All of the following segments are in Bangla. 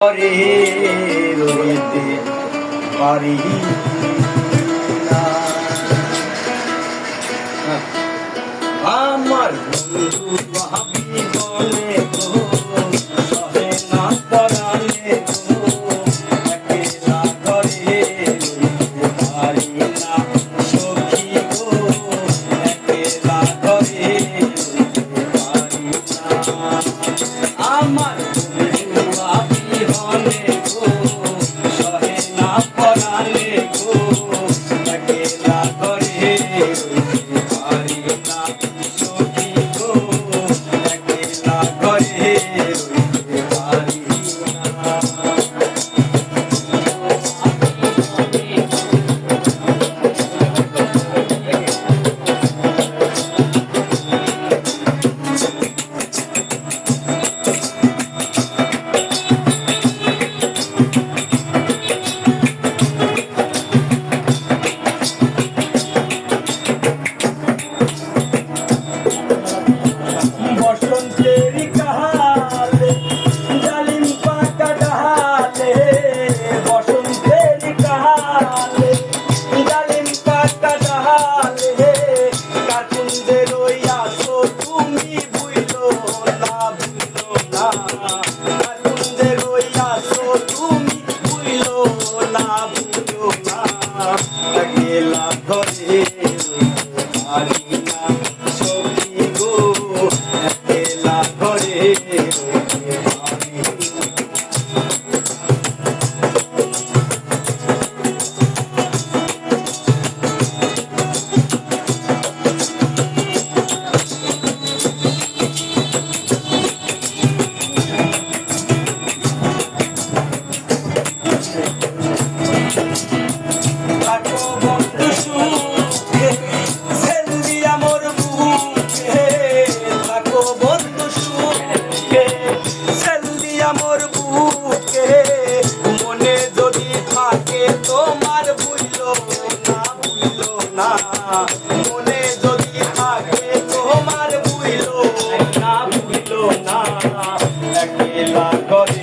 করে রইতে পারি। রইতে পারি একলা করে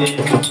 Thank you.